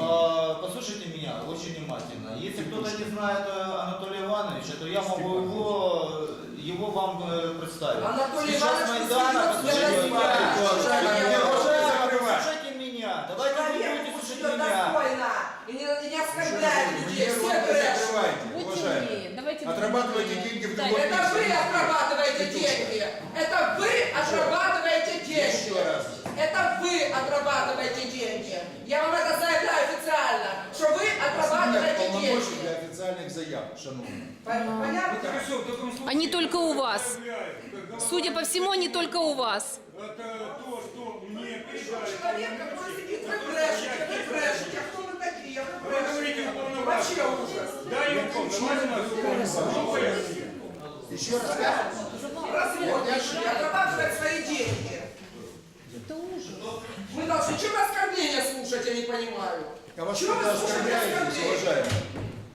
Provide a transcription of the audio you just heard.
А, Послушайте меня очень внимательно. Если кто-то не знает э, Анатолия Ивановича, то я могу его, его вам э, представить. Анатолий Сейчас Иванович Майдана, послушайте меня. Послушайте меня. Давайте вы Человек будете слушать меня. достойно и не, не оскорбляет людей. Все не давайте Отрабатывайте будем деньги в другом Это вы отрабатываете деньги. Это вы отрабатываете деньги. Еще раз. Это вы отрабатываете деньги. Я вам это заявляю официально, что вы Нет отрабатываете полномочий деньги. для официальных заяв, шановні. В таком случае... Они только у вас. Судя по всему, они только у вас. Это то, что мне Пришел передали человек, который сидит, вы брешете, вы брешете. А кто вы такие? Вы Вы говорите брешете. уполномоченный. Вообще ужас. Дай им полномочия, ну, поясни. Еще раз скажу. Разводящие, отрабатывать свои деньги. Это ужас. Мы должны, что вы оскорбления слушать, я не понимаю. А вас Чего вы когда слушаете оскорбляетесь, оскорбления? уважаемые?